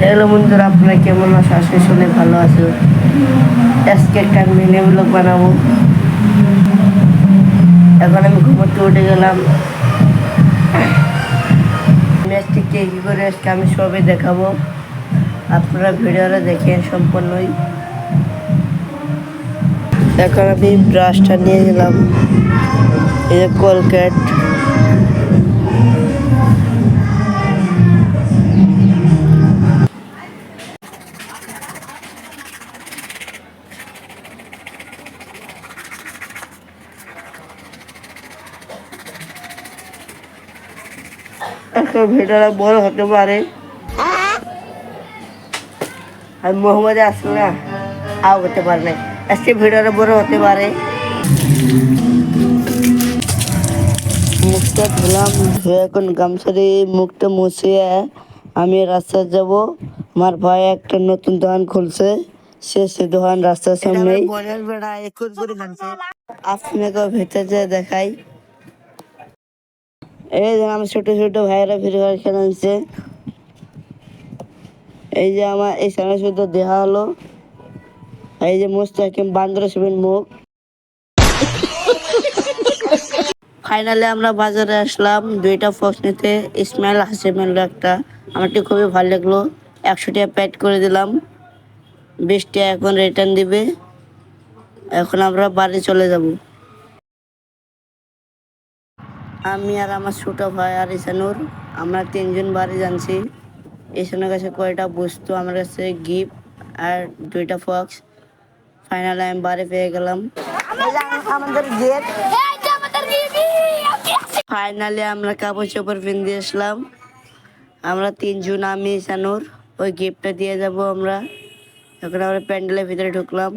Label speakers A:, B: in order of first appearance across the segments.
A: Hello বন্ধুরা, আপনারা কেমন আছো? আজকে শুনে ভালো আছো? আজকে একটা মিনি ব্লগ বানাবো। এখন আমি ঘুমোতে উঠে গেলাম। আজকে কে কী করে আজকে আমি সবে দেখাবো। আপনারা ভিডিওটা দেখেন সম্পূর্ণই। এখন আমি ব্রাশটা নিয়ে গেলাম। এই যে কলকেট আজকে ভিডিওটা বড় হতে পারে। আর মোহাম্মদ আসলে না আও করতে পারে না আজকে ভিডিওটা বড় হতে পারে। মুখটা ধুলাম ধুয়ে এখন গামছা দিয়ে মুখটা মুছিয়ে আমি রাস্তায় যাব। আমার ভাই একটা নতুন দোকান খুলছে। সে সে দোকান রাস্তার সামনে আপনাকে ভেতরে দেখাই। এই যে আমার ছোট ছোট ভাইয়েরা ফ্রি ফায়ার খেলে আনছে এই যে আমার এই সামনে শুধু দেহা হলো। এই যে মুস্তাকিম বান্দর সেভেন মুখ। ফাইনালে আমরা বাজারে আসলাম, দুইটা ফক্স নিতে। স্মেল ইসমাইল হাসিমের একটা। আমারটি খুবই ভালো লাগল। একশো টাকা প্যাড করে দিলাম। বিশ টাকা এখন রিটার্ন দিবে। এখন আমরা বাড়ি চলে যাব। আমি আর আমার ছোট ভাই আর ইসানুর, আমরা তিনজন বাড়ি জানছি। ইসানুর কাছে কয়টা বস্তু, আমার কাছে গিফট আর দুইটা ফক্স ফাইনালি আমি বাড়ি পেয়ে গেলাম। আমাদের ফাইনালি আমরা কাপড় চোপড় পিন্ধে আসলাম। আমরা তিনজন, আমি, ইসানুর, ওই গিফটটা দিয়ে যাব আমরা। এখন আমরা প্যান্ডেলের ভিতরে ঢুকলাম।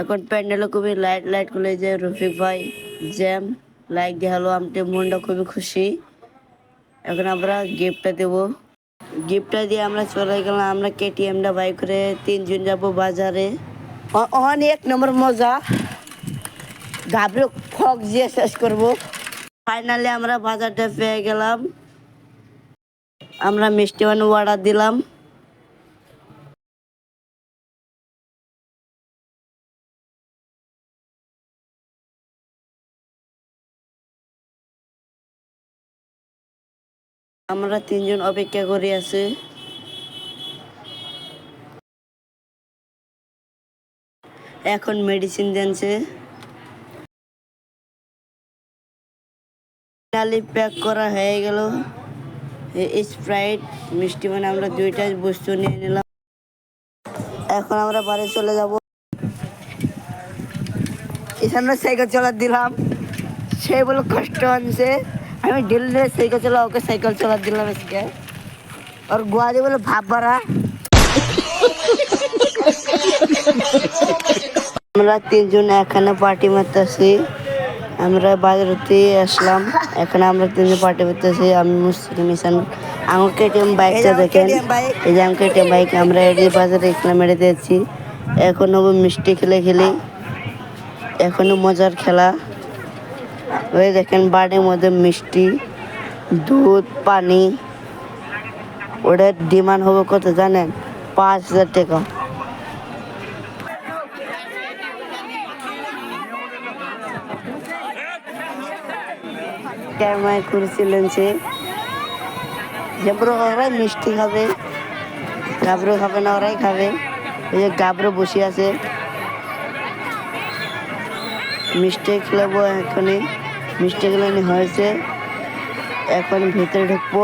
A: এখন প্যান্ডেলও খুবই লাইট লাইট করে যে রফিক ভাই, জ্যাম। লাইক দিয়ে হলো আমাদের মনটা খুবই খুশি এখন আমরা গিফটটা দেব। গিফটটা দিয়ে আমরা চলে গেলাম আমরা কেটিএমটা বাই করে তিনজন যাব বাজারে। অন এক নম্বর মজা। ঘাবড়ে ফক দিয়ে শেষ করব। ফাইনালি আমরা বাজারটা পেয়ে গেলাম। আমরা মিষ্টি অর্ডার দিলাম। আমরা তিনজন অপেক্ষা করে আছি। এখন মেডিসিন দিচ্ছে ফাইনালি প্যাক করা হয়ে গেল। স্প্রাইট মিষ্টি মানে আমরা দুইটা বস্তু নিয়ে নিলাম। এখন আমরা বাড়ি চলে যাব। এখানে সাইকেল চালা দিলাম। সে বলে কষ্ট হচ্ছে। আমি ডেলি সাইকেল চালা ওকে সাইকেল চালা দিলাম আজকে। আর গোয়াদি বলে ভাব বাড়া। আমরা তিনজন এখানে পার্টি মারতেছি। আমরা বাজারতে আসলাম। এখানে আমরা তিনজন পার্টি করতেছি আমি মুসলিম ইসান আমার কেটিএম বাইকটা দেখেন। এই যে আমার কেটিএম বাইক আমরা এটি বাজারে এখানে মেরে দিয়েছি। এখনও মিষ্টি খেলে খেলি। এখনও মজার খেলা। ওই দেখেন বাড়ির মধ্যে মিষ্টি, দুধ, পানি। ওটার ডিমান্ড হবে কত জানেন? পাঁচ হাজার টাকা। ক্যামেরায় করেছিলেন সে। যেপুরো ওরাই মিষ্টি খাবে। গাবরো খাবে না, ওরাই খাবে। ওই যে গাবরো বসে আছে। মিষ্টি খেলাবো এখনই মিষ্টি খেলানি হয়েছে এখন ভেতরে ঢুকবো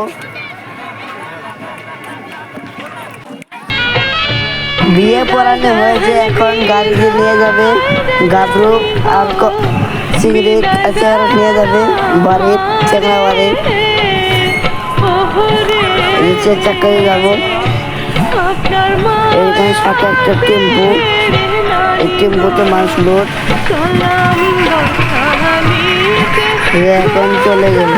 A: বিয়ে পড়ানো হয়েছে এখন গাড়িতে নিয়ে যাবে গাবরু আর সিগারেট আচার নিয়ে যাবে বাড়ির চেংড়া বাড়ির নিচে চাকরি যাব এইখানে সাথে একটা টেম্পু এই টেম্পুতে মানুষ লোড এখন চলে গেল।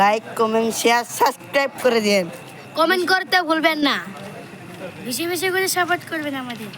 A: লাইক কমেন্ট শেয়ার সাবস্ক্রাইব করে দিন
B: কমেন্ট করতে ভুলবেন না। বেশি বেশি করে সাপোর্ট করবেন আমাদের।